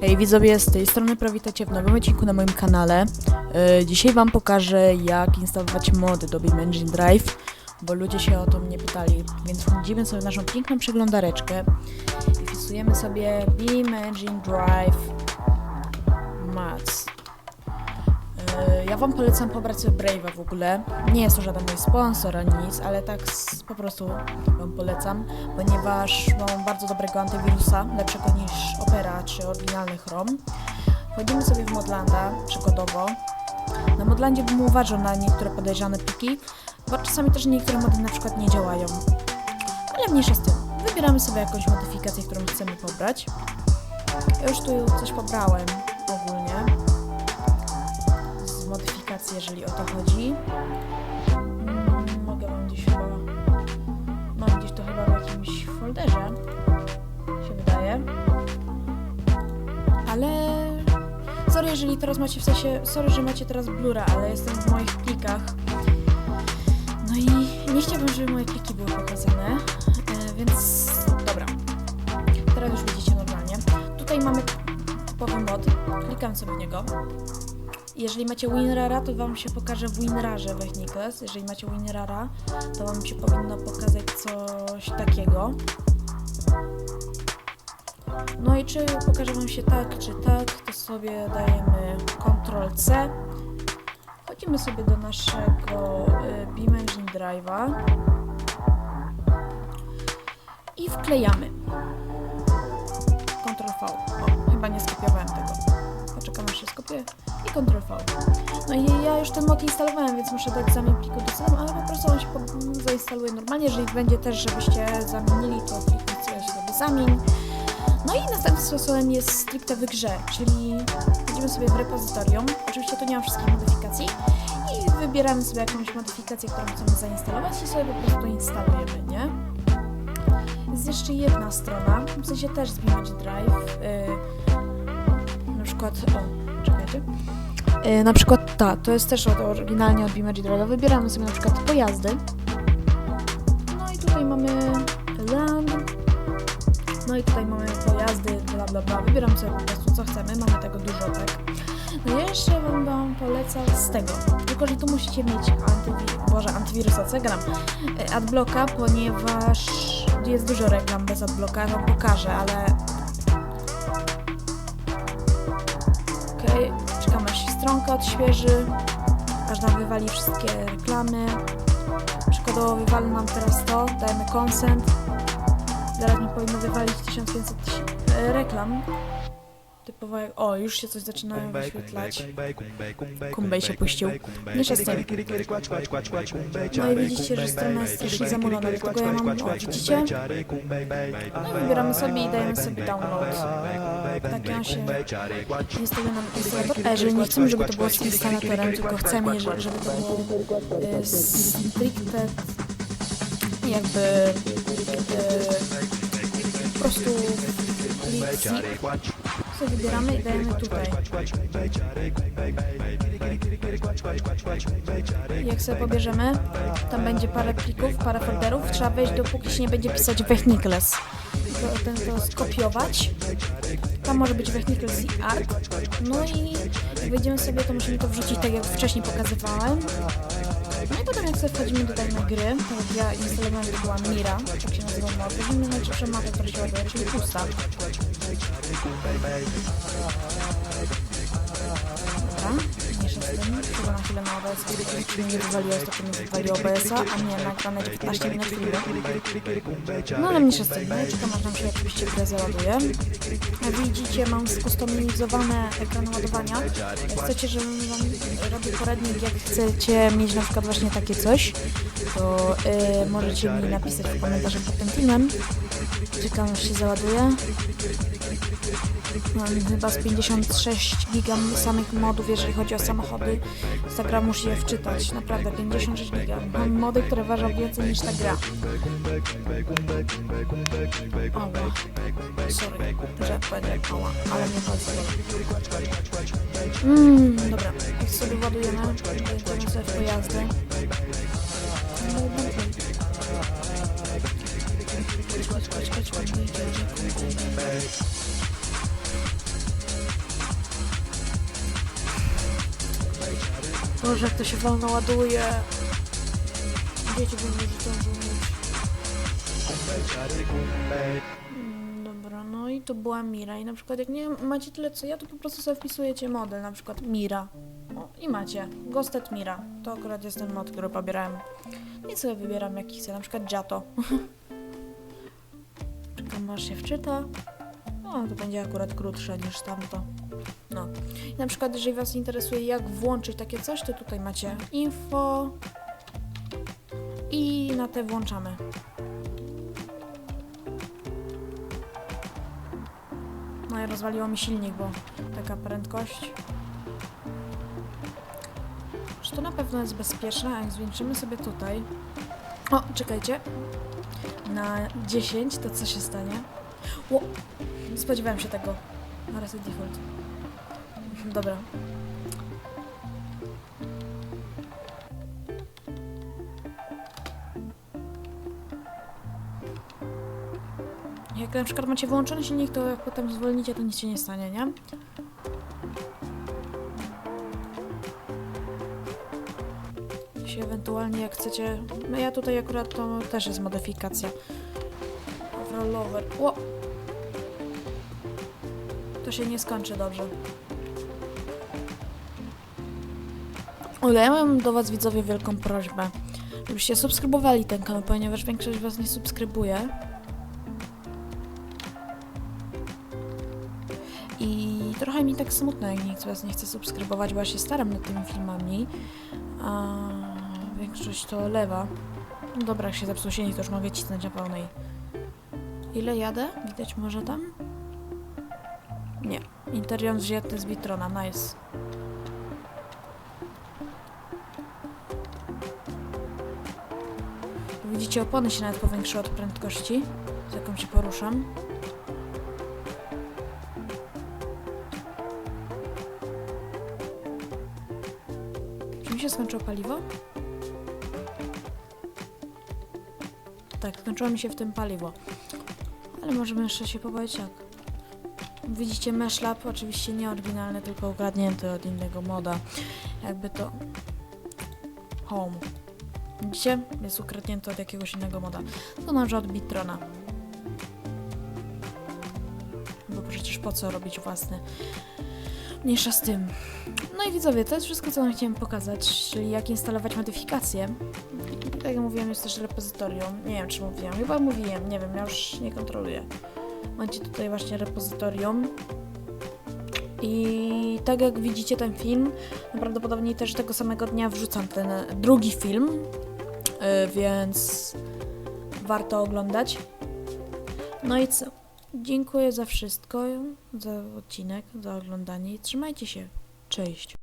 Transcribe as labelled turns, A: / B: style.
A: Hej widzowie, z tej strony prawitacie w nowym odcinku na moim kanale. Yy, dzisiaj wam pokażę jak instalować mody do Beam Engine Drive, bo ludzie się o to mnie pytali, więc wchodzimy sobie w naszą piękną przeglądareczkę i wpisujemy sobie Beam Engine Drive Mods. Yy, Ja wam polecam pobrać sobie Brave'a w ogóle. Nie jest to żaden mój sponsor ani nic, ale tak po prostu wam polecam, ponieważ mam bardzo dobrego antywirusa, lepszego niż Opera czy oryginalny Chrome. Wchodzimy sobie w Modlanda, przykładowo. Na Modlandzie bym uważał na niektóre podejrzane pliki, bo czasami też niektóre mody na przykład nie działają. Ale mniejsza z tym. Wybieramy sobie jakąś modyfikację, którą chcemy pobrać. Ja już tu coś pobrałem ogólnie jeżeli o to chodzi. Mm, mogę wam gdzieś chyba. Mam gdzieś to chyba w jakimś folderze. Się wydaje. Ale. Sorry, jeżeli teraz macie w sensie. Sorry, że macie teraz blura, ale jestem w moich plikach. No i nie chciałabym, żeby moje pliki były pokazane. E, więc. Dobra. Teraz już widzicie normalnie. Tutaj mamy typowy mod. Klikam sobie w niego. Jeżeli macie WinRara, to Wam się pokaże w WinRarze Vehicles. Jeżeli macie WinRara, to Wam się powinno pokazać coś takiego. No i czy pokaże Wam się tak, czy tak, to sobie dajemy Ctrl-C. Wchodzimy sobie do naszego y, Beam Engine Drive'a i wklejamy. Ctrl-V. O, chyba nie skopiowałem tego. Poczekam aż się skopiuje i Ctrl V. No i ja już ten mod instalowałem, więc muszę dać zamian pliku do systemu, ale po prostu on się zainstaluje normalnie. Jeżeli będzie też, żebyście zamienili, to kliknijcie sobie zamień. No i następnym sposobem jest stricte w grze, czyli wchodzimy sobie w repozytorium. Oczywiście tu nie ma wszystkich modyfikacji. I wybieramy sobie jakąś modyfikację, którą chcemy zainstalować i sobie po prostu instalujemy, nie? Jest jeszcze jedna strona, w sensie też z Image Drive. Yy, na przykład, o, Yy, na przykład ta, to jest też od, oryginalnie od Image Drive. Wybieramy sobie na przykład pojazdy. No i tutaj mamy land. No i tutaj mamy pojazdy, bla bla bla. Wybieramy sobie po prostu co chcemy, mamy tego dużo, tak. No i jeszcze bym wam polecał z tego. Tylko, że tu musicie mieć antywirus, Boże, antywirusa, co gram? Yy, Adblocka, ponieważ jest dużo reklam bez adblocka, wam pokażę, ale Okej, czekam się stronka odświeży, aż nam wywali wszystkie reklamy. Przykładowo wywali nam teraz to, dajemy consent. Zaraz mi powinno wywalić 1500 tyś- e, reklam. Typowo jak... O, już się coś zaczyna wyświetlać. Kumbej się puścił. Mniejsza z tym. No i widzicie, że strona jest strasznie zamulona, dlatego ja mam... O, widzicie? No i wybieramy sobie i dajemy sobie download. Tak on się installuje nam instalator. A jeżeli nie chcemy, żeby to było z instalatorem, tylko chcemy, że- żeby to było y, stricte jakby y, po prostu plik co wybieramy i dajemy tutaj. Jak sobie pobierzemy, tam będzie parę plików, parę folderów. Trzeba wejść, dopóki się nie będzie pisać. To, ten to skopiować. Tam może być Vehicles i Art. No i jak wejdziemy sobie, to musimy to wrzucić tak jak wcześniej pokazywałem. Potem jak sobie wchodzimy tutaj na gry, tak jak ja instalowałem, to była Mira, tak się nazywa mod. Weźmiemy najczęstszą mapę, która się ładuje, czyli pusta. Dobra, mniejsza z tym. Chyba na chwilę na OBS, kiedy mi nie wywaliło, ostatnio mi wywaliło OBS-a, a nie nagrane 15 minut filmu. No ale mniejsza z tym, no i czekam się oczywiście grę załaduje. Jak widzicie, mam skustomizowane ekrany ładowania. Jak chcecie, żebym wam robił poradnik, jak chcecie mieć na przykład właśnie takie coś, to y, możecie mi napisać w komentarzach pod tym filmem. Czekam aż się załaduje. Mam chyba z 56 giga samych modów, jeżeli chodzi o samochody. Ta gra musi je wczytać, naprawdę 56 giga. Mam mody, które ważą więcej niż ta gra. Ała. Sorry, że powiedziałem ała, ale nie chodzi. Mmm, dobra. Jak sobie ładujemy, w pojazdy. Boże, jak to się wolno ładuje. Dzieci bym już zdążył mieć. Dobra, no i to była Mira. I na przykład jak nie macie tyle co ja, to po prostu sobie wpisujecie model, na przykład Mira. O, i macie. Ghosted Mira. To akurat jest ten mod, który pobierałem. I sobie wybieram jaki chcę, na przykład Jato. Czekam aż się wczyta. No, to będzie akurat krótsze niż tamto. No. I na przykład, jeżeli Was interesuje, jak włączyć takie coś, to tutaj macie info i na te włączamy. No i rozwaliło mi silnik, bo taka prędkość. Czy to na pewno jest bezpieczne? A jak zwiększymy sobie tutaj. O, czekajcie. Na 10 to co się stanie? Ło, spodziewałem się tego. Na reset default. Dobra. Jak na przykład macie wyłączony silnik, to jak potem zwolnicie, to nic się nie stanie, nie? Jeśli ewentualnie jak chcecie... No ja tutaj akurat to też jest modyfikacja. Rollover. Ło! To się nie skończy dobrze. Ale ja mam do Was widzowie wielką prośbę, żebyście subskrybowali ten kanał, ponieważ większość Was nie subskrybuje. I trochę mi tak smutno, jak nikt Was nie chce subskrybować, bo ja się staram nad tymi filmami, a większość to lewa. Dobra, jak się zepsuł silnik, to już mogę cisnąć na pełnej. Ile jadę? Widać może tam? Nie. Interior wzięty z Bitrona, nice. Widzicie, opony się nawet powiększyły od prędkości, z jaką się poruszam. Czy mi się skończyło paliwo? Tak, skończyło mi się w tym paliwo. Ale możemy jeszcze się pobawić jak. Widzicie Meshlab, oczywiście nie oryginalny, tylko ukradnięty od innego moda. Jakby to... Home. Widzicie? Jest ukradnięty od jakiegoś innego moda. To może od Bitrona. Bo przecież po co robić własny? Mniejsza z tym. No i widzowie, to jest wszystko, co wam chciałem pokazać, czyli jak instalować modyfikacje. Tak jak mówiłem, jest też repozytorium. Nie wiem, czy mówiłem. Chyba mówiłem, nie wiem, ja już nie kontroluję. Macie tutaj właśnie repozytorium. I tak jak widzicie ten film, prawdopodobnie też tego samego dnia wrzucam ten drugi film, yy, więc warto oglądać. No i co? Dziękuję za wszystko, za odcinek, za oglądanie i trzymajcie się. Cześć.